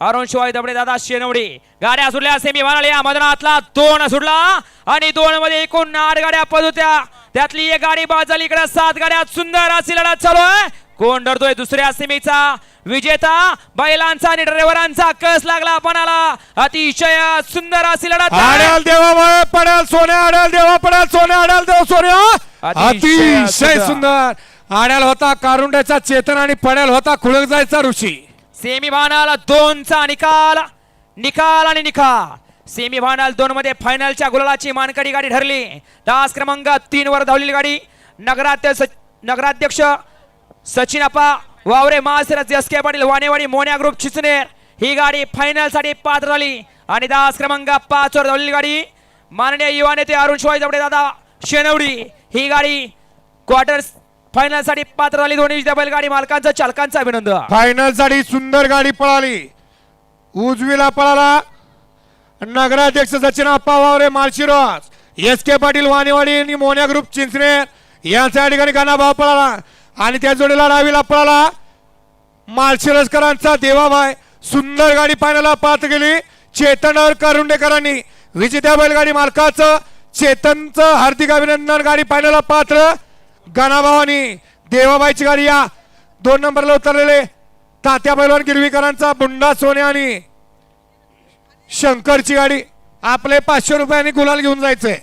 अरुण शिवाय दबडे दादा शेनवडी. गाड्या सुटल्या सेमी या मैदानातला दोन सुटला आणि दोन मध्ये एकूण आठ गाड्या पद होत्या. त्यातली एक गाडी बाद झाली. इकडे सात गाड्या. सुंदर अशी लढत चालू आहे. कोण डरतोय दुसऱ्या सेमीचा विजेता? बैलांचा आणि ड्रायव्हरांचा कस लागला पणाला अतिशय सुंदर अशी लढत देवा पडाल सोन्या आड्याल देवा पडाल सोन्या आड्याल देव सोन्या. अतिशय सुंदर. आड्याल होता कारुंड्याचा चेतन आणि पड्याल होता खुळक जायचा ऋषी. सेमी दोनचा निकाल. निकाल आणि निकाल. सेमीफायनल दोन मध्ये फायनलच्या गुलालाची मानकडी गाडी ठरली. तास क्रमांक तीन वर धावलेली गाडी. नगराध्यक्ष नगराध्यक्ष सचिन अप्पा वावरे महासिराज एस के पाटील वानेवाडी मोन्या ग्रुप चिचनेर. ही गाडी फायनलसाठी पात्र झाली. आणि दास क्रमांक पाच वर धावलेली गाडी. माननीय युवा नेते अरुण शिवाय दादा शेनवडी. ही गाडी क्वार्टर फायनलसाठी पात्र झाली दोन्ही बैल गाडी मालकांचं चालकांचं अभिनंदन. फायनलसाठी सुंदर गाडी पळाली. उजवीला पळाला नगराध्यक्ष सचिन अप्पा वावरे माळशिरोस एस के पाटील वाणेवाडी आणि मोन्या ग्रुप चिंचणे. यांच्या ठिकाणी गाणा भाव पळाला. आणि त्या जोडीला डावीला पळाला माळशिरसकरांचा देवाभाय. सुंदर गाडी पाण्याला पाहत गेली. चेतनवर करुंडेकरांनी विजेत्या बैलगाडी मालकाचं चेतनचं हार्दिक अभिनंदन. गाडी पाण्याला पात्र. गणाभावानी देवाबाईची गाडी या. दोन नंबरला उतरलेले तात्या पैलवान गिरवीकरांचा बुंडा सोने आणि शंकरची गाडी. आपले पाचशे रुपयांनी गुलाल घेऊन जायचंय.